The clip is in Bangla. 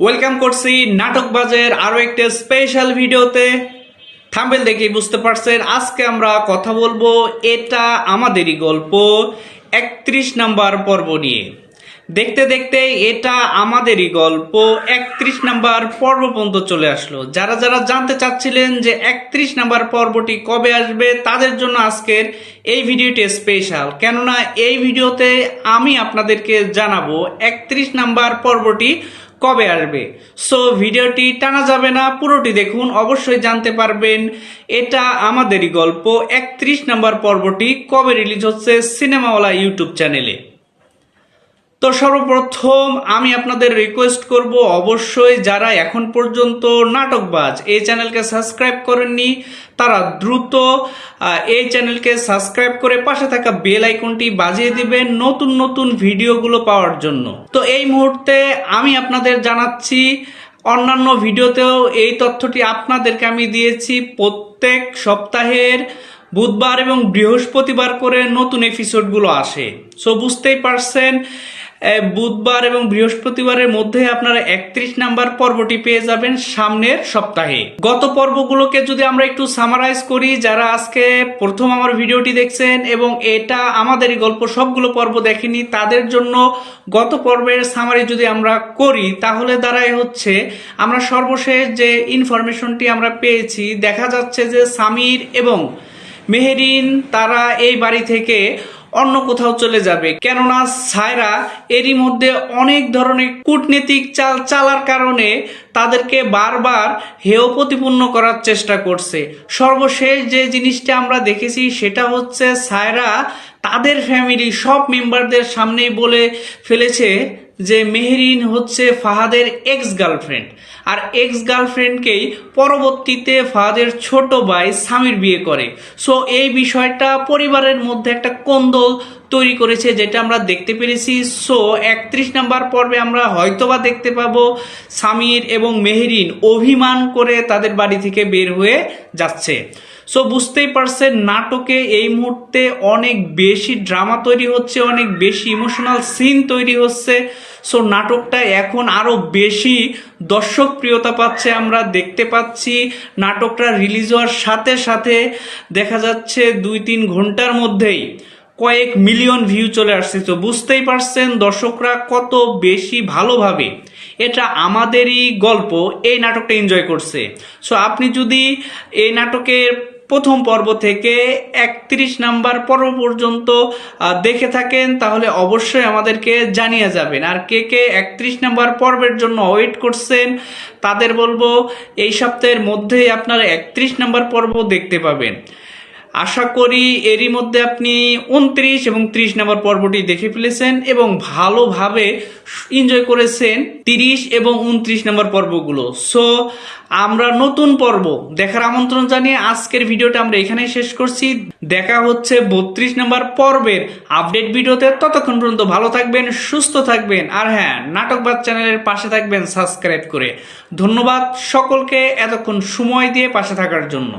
ওয়েলকাম করছি নাটক বাজের আরও একটি স্পেশাল ভিডিওতে থাম্বেল দেখেই বুঝতে পারছেন, আজকে আমরা কথা বলব এটা আমাদেরই গল্প, একত্রিশ নাম্বার পর্ব নিয়ে। দেখতে দেখতে এটা আমাদেরই গল্প, একত্রিশ নাম্বার পর্ব পর্যন্ত চলে আসলো। যারা যারা জানতে চাচ্ছিলেন যে একত্রিশ নাম্বার পর্বটি কবে আসবে, তাদের জন্য আজকের এই ভিডিওটি স্পেশাল কেননা এই ভিডিওতে আমি আপনাদেরকে জানাব একত্রিশ নাম্বার পর্বটি কবে আসবে? সো ভিডিওটি টানা যাবে না, পুরোটি দেখুন, অবশ্যই জানতে পারবেন। এটা আমাদেরই গল্প। একত্রিশ নাম্বার পর্বটি কবে রিলিজ হচ্ছে সিনেমাওয়ালা ইউটিউব চ্যানেলে? তো সর্বপ্রথম আমি আপনাদের রিকোয়েস্ট করব অবশ্যই যারা এখন পর্যন্ত নাটকবাজ, এই চ্যানেলকে সাবস্ক্রাইব করেননি, তারা দ্রুত এই চ্যানেলকে সাবস্ক্রাইব করে পাশে থাকা বেল আইকনটি বাজিয়ে দিবেন নতুন নতুন ভিডিওগুলো পাওয়ার জন্য। তো এই মুহূর্তে আমি আপনাদের জানাচ্ছি, অন্যান্য ভিডিওতেও এই তথ্যটি আপনাদেরকে আমি দিয়েছি। প্রত্যেক সপ্তাহের বুধবার এবং বৃহস্পতিবার করে নতুন এপিসোডগুলো আসে। সো বুঝতেই পারছেন বুধবার এবং বৃহস্পতিবারের মধ্যে আপনারা একত্রিশ নাম্বার পর্বটি পেয়ে যাবেন সামনের সপ্তাহে। গত পর্বগুলোকে যদি আমরা একটু সামারাইজ করি, যারা আজকে প্রথম আমার ভিডিওটি দেখছেন এবং এটা আমাদেরই গল্প, সবগুলো পর্ব দেখেনি, তাদের জন্য গত পর্বের সামারি যদি আমরা করি, তাহলে দ্বারাই হচ্ছে আমরা সর্বশেষ যে ইনফরমেশনটি আমরা পেয়েছি, দেখা যাচ্ছে যে সামির এবং মেহেরিন তারা এই বাড়ি থেকে অন্য কোথাও চলে যাবে। কেননা সায়রা এরই মধ্যে অনেক ধরনের কূটনীতিক চাল চালার কারণে তাদেরকে বারবার হেয় প্রতিপূর্ণ করার চেষ্টা করছে। সর্বশেষ যে জিনিসটা আমরা দেখেছি সেটা হচ্ছে সায়রা তাদের ফ্যামিলি সব মেম্বারদের সামনেই বলে ফেলেছে যে মেহরিন হচ্ছে ফাহাদের এক্স গার্লফ্রেন্ড আর এক্স গার্লফ্রেন্ডকেই পরবর্তীতে ফাহাদের ছোট ভাই স্বামীর বিয়ে করে। সো এই বিষয়টা পরিবারের মধ্যে একটা কোন্দল তৈরি করেছে যেটা আমরা দেখতে পেরেছি। সো একত্রিশ নাম্বার পর্বে আমরা হয়তোবা দেখতে পাবো স্বামীর এবং মেহরিন অভিমান করে তাদের বাড়ি থেকে বের হয়ে যাচ্ছে। সো বুঝতেই পারছেন, নাটকে এই মুহূর্তে অনেক বেশি ড্রামা তৈরি হচ্ছে, অনেক বেশি ইমোশনাল সিন তৈরি হচ্ছে। সো নাটকটা এখন আরও বেশি দর্শক প্রিয়তা পাচ্ছে আমরা দেখতে পাচ্ছি। নাটকটা রিলিজ হওয়ার সাথে সাথে দেখা যাচ্ছে দুই তিন ঘণ্টার মধ্যেই কয়েক মিলিয়ন ভিউ চলে আসছে। তো বুঝতেই পারছেন দর্শকরা কত বেশি ভালোভাবে এটা আমাদেরই গল্প, এই নাটকটা এনজয় করছে। সো আপনি যদি এই নাটকের প্রথম পর্ব থেকে একত্রিশ নাম্বার পর্ব পর্যন্ত দেখে থাকেন, তাহলে অবশ্যই আমাদেরকে জানিয়ে যাবেন। আর কে কে একত্রিশ নাম্বার পর্বের জন্য ওয়েট করছেন, তাদের বলব, এই সপ্তাহের মধ্যেই আপনারা একত্রিশ নাম্বার পর্ব দেখতে পাবেন। আশা করি এরই মধ্যে আপনি উনত্রিশ এবং ত্রিশ নম্বর পর্বটি দেখে ফেলেছেন এবং ভালোভাবে এনজয় করেছেন তিরিশ এবং উনত্রিশ নম্বর পর্বগুলো। সো আমরা নতুন পর্ব দেখার আমন্ত্রণ জানিয়ে আজকের ভিডিওটা আমরা এখানেই শেষ করছি। দেখা হচ্ছে বত্রিশ নম্বর পর্বের আপডেট ভিডিওতে। ততক্ষণ পর্যন্ত ভালো থাকবেন, সুস্থ থাকবেন আর হ্যাঁ নাটকবাদ চ্যানেলের পাশে থাকবেন সাবস্ক্রাইব করে। ধন্যবাদ সকলকে এতক্ষণ সময় দিয়ে পাশে থাকার জন্য।